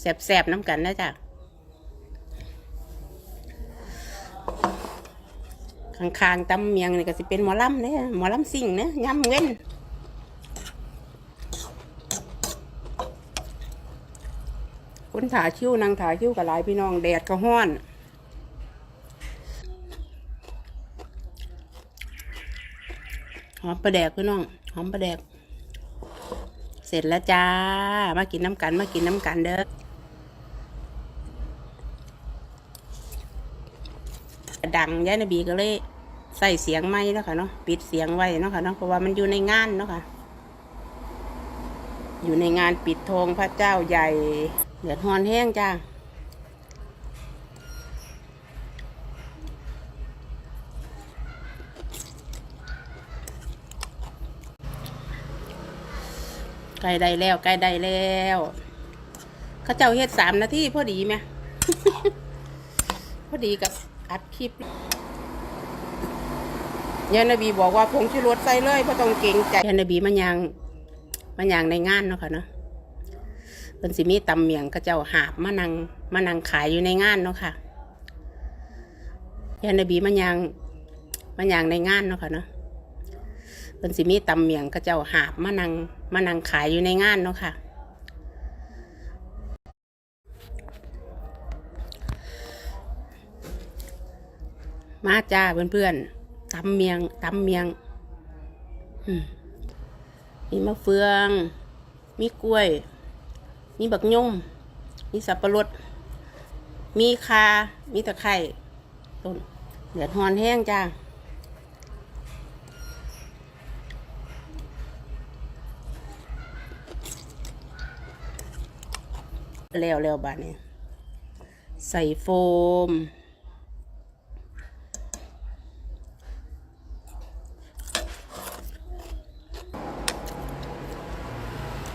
แสบๆน้ำกันนะจ้ะข้างๆตำเมียงนี่ก็สิเป็นหมอลำเนี่ยหมอลำสิ่งเนี่ยย้ำเว้นคนถาชิวนางถาชิวกับหลายพี่น้องแดดก็ห้อนหอมประแดกพี่น้องหอมประแดก เสร็จแล้วจ้า มากินน้ำกันมากินน้ำกันเด้อ ดังยายนบีก็เลยใส่เสียงไม่แล้วค่ะเนาะปิดเสียงไว้เนาะค่ะเนาะเพราะว่ามันอยู่ในงานเนาะค่ะ อยู่ในงานปิดธงพระเจ้าใหญ่เดือดฮอนแห้งจ้าใกล้ได้แล้วใกล้ได้แล้วเขาเจ้าเฮ็ดสามนาทีพอดีไหมพอดีกับ อัดคลิปยานบีบอกว่าผงชูรสใส่เลยเพราะต้องเก่งใจยานบีมันยังมันยังในงานเนาะค่ะเนาะเป็นสิมีตำเมียงเขาเจ้าหาบมานังมานังขายอยู่ในงานเนาะค่ะยานนบีมันยังมันยังในงานเนาะค่ะเนาะเป็นสิมีตำเมียงก็เจ้าหาบมานังมานังขายอยู่ในงานเนาะค่ะ มาจ้าเพื่อนๆตำเมียงตำเมียงมมีมะเฟือง มีกล้วย มีบักย่มมีสับปะรด มีคา มีตะไคร่ต้นเดือดฮอนแห้งจ้าแล้วแล้วบาดนี้ ใส่โฟม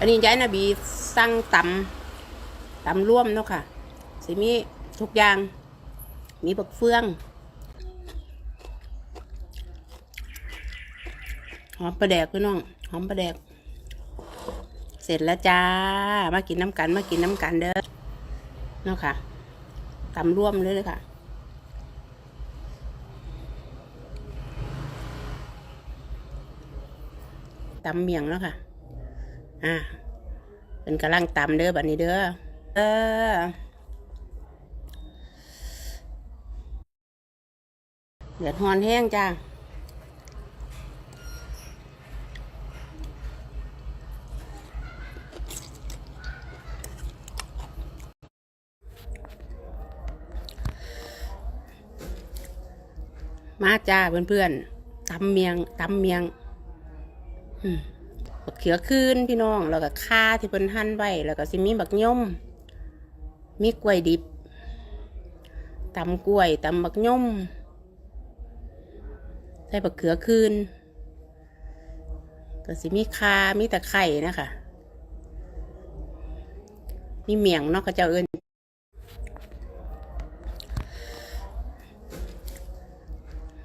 อันนี้ย้ายนาบีสั่งตำตำร่วมเนาะค่ะสิมีทุกอย่าง มีบักเฟืองหอมประแดกพี่น้องหอมประแดก เสร็จแล้วจ้า มากินน้ำกัน มากินน้ำกันเด้อเนาะค่ะตำร่วมเลยเลยค่ะตำเมียงแล้วค่ะ อ่าเป็นกำลังตำเด้อบัดนี้เด้อเออเดือดฮอนแห้งจ้ามาจ้าเพื่อนๆตำเมียงตำเมียง อืม บักเขือคืนพี่น้อง แล้วก็ข่าที่เพิ่นหั่นไว้ แล้วก็สิมีบักย่อมมีกล้วยดิบตำกล้วยตำบักย่อมใส่บักเขือคืนก็สิมีคามีตะไคร่นะคะมีเมียงเนาะเขาเจ้าเอิญ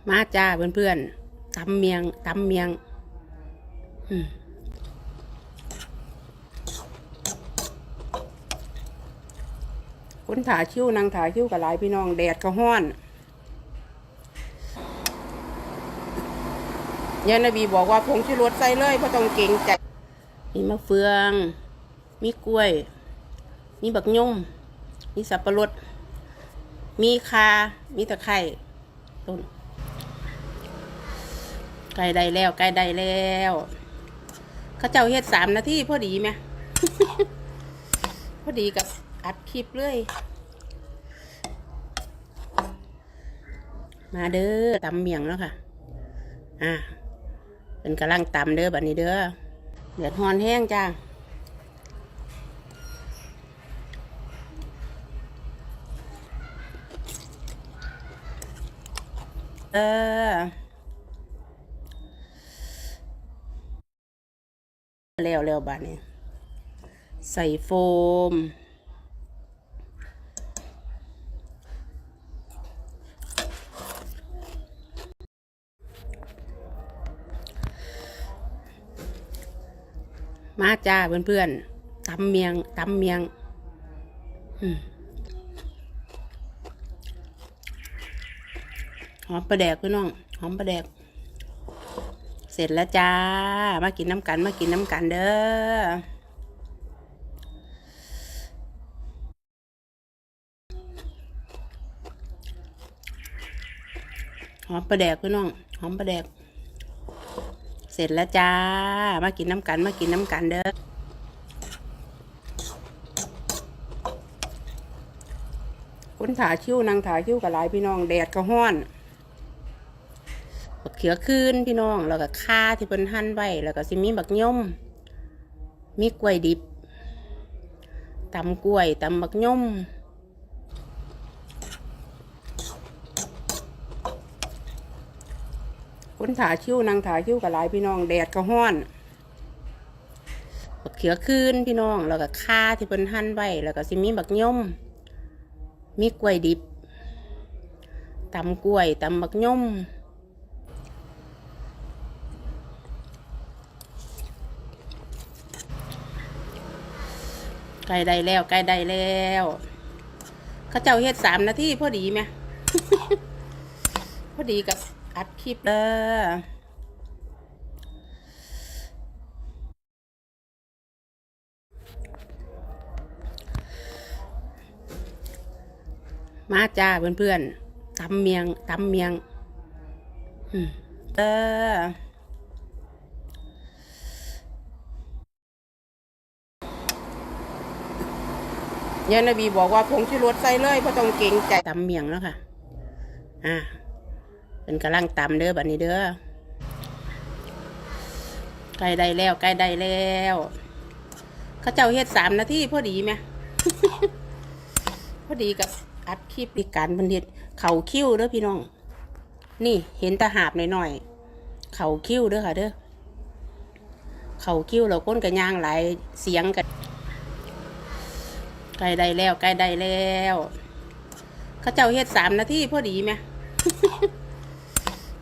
มาจ้าเพื่อนๆตำเมียงตำเมียง อืม คนถาชิวนางถาชิวกับหลายพี่น้องแดดก็ห้อนยานนบีบอกว่าผงชูรสใส่เลยเพราะต้องเก่งใจมีมะเฟือง มีกล้วย มีบักยุ่มมีสับปะรด มีคา มีตะไคร่ต้นใกล้ได้แล้วใกล้ได้แล้วเขาเจ้าเฮ็ดสามนาทีพอดีไหมพอดีกับ อัดคลิปเลย มาเด้อตำเมียงแล้วค่ะ อ่าเป็นกำลังตำเด้อบัดนี้เด้อเดือดฮอนแห้งจ้าเออแล้วแล้วบาดนี้ ใส่โฟม มาจ้าเพื่อนๆตำเมียงตำเมียง อืมหอมปลาแดกพี่น้อง หอมปลาแดก เสร็จแล้วจ้า มากินน้ำกัน มากินน้ำกันเด้อหอมปลาแดกพี่น้อง หอมปลาแดก สร็จแล้วจ้า มากินน้ำกันมากินน้ำกันเด้อคนถาชิวนางถาชิวกับหลายพี่น้องแดดก็ห้อนบักเขือคืนพี่น้องแล้วก็ข่าที่เพิ่นหั่นไว้แล้วก็สิมีบักย่อมมีกล้วยดิบตำกล้วยตำบักย่อม คนถาชิ้วนางถาชิ้วกับหลายพี่น้องแดดก็ห้อนบักเขือคืนพี่น้องแล้วก็ข่าที่เพิ่นหั่นไว้แล้วก็สิมีบักย่อมมีกล้วยดิบตำกล้วยตำบักย่อมใกล้ได้แล้วใกล้ได้แล้วเขาเจ้าเฮ็ดสามนาทีพอดีไหมพอดีกับ อัดคลิปเด้อมาจ้าเพื่อนๆตำเมียงตำเมียงอืเออยานบีบอกว่าผงชูรสใส่เลยเพราะต้องเก่งใจตำเมียงแล้วค่ะ อ่า เป็นกำลังตำเด้อบัดนี้เด้อใกล้ได้แล้วใกล้ได้แล้วเขาเจ้าเฮ็ดสามนาทีพอดีไหมพอดีกับอัดคลิปในการบันเทิเข่าคิ้วเด้อพี่น้อง นี่เห็นตาหาบหน่อยๆเข่าคิ้วเด้อค่ะเด้อเข่าคิ้วเราก้นกระย่างหลายเสียงกันใกล้ได้แล้วใกล้ได้แล้วเขาเจ้าเฮ็ดสามนาทีพอดีไหม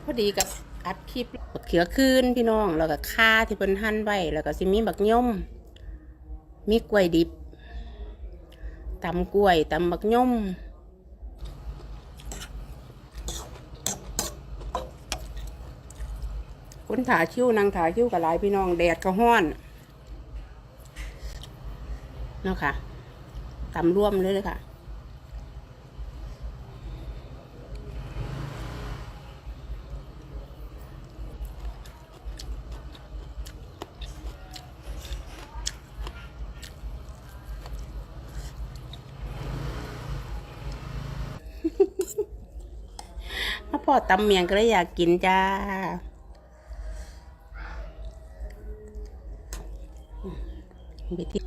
พอดีกับอัดคลิปบักเขือคืนพี่น้อง แล้วก็ข่าที่เพิ่นหั่นไว้ แล้วก็สิมีบักย่อมมีกล้วยดิบตำกล้วยตำบักย่อมคนถาชิวนางถาชิวกับหลายพี่น้องแดดก็ห้อนเนาะค่ะตำร่วมเลยเลยค่ะ มา พ่อตำเมียงก็เลยอยากกินจ้าไปที่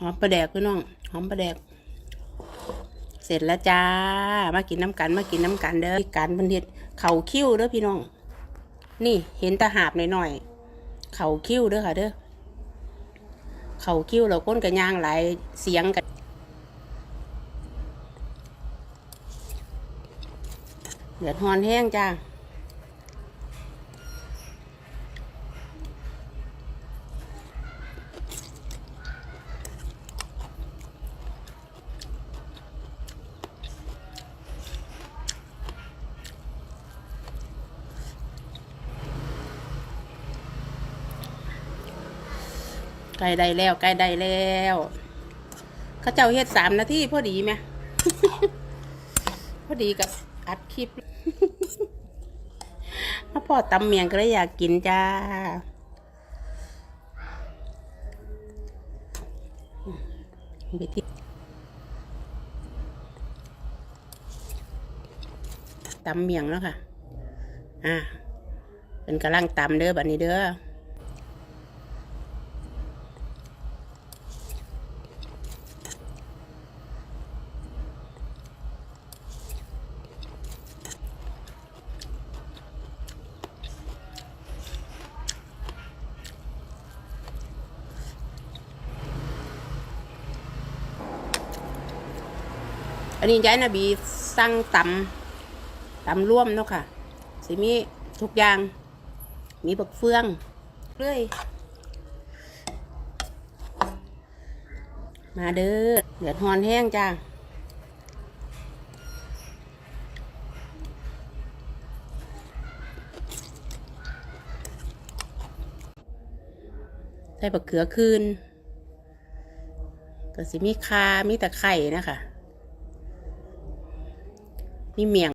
หอมปลาแดกพี่น้อง หอมปลาแดก เสร็จแล้วจ้า มากินน้ำกันมากินน้ำกันเด้อการบันเทิเข่าคิ้วเด้อพี่น้อง นี่เห็นตาหาบหน่อยๆเข่าคิ้วเด้อค่ะเด้อเข่าคิ้วเราก้นกระย่างหลายเสียงกัน เดือดฮอนแห้งจ้าใกล้ได้แล้วใกล้ได้แล้วเขาเจ้าเฮ็ดสามนาทีพอดีไหม พอดีกับ อัดคลิปมาพอตำเมียงก็เลยอยากกินจ้าไปที่ตำเมียงแล้วค่ะ อ่าเป็นกำลังตำเด้อบัดนี้เด้อันนี้ย้ายนาบีสั่งตำตำร่วมเนาะค่ะสิมีทุกอย่าง มีบักเฟืองเรื่อยมาเด้อเดือดฮอนแห้งจ้าใส่บักเขือคืนก็สิมีคามีแตะไคร่นะคะ มีเมียง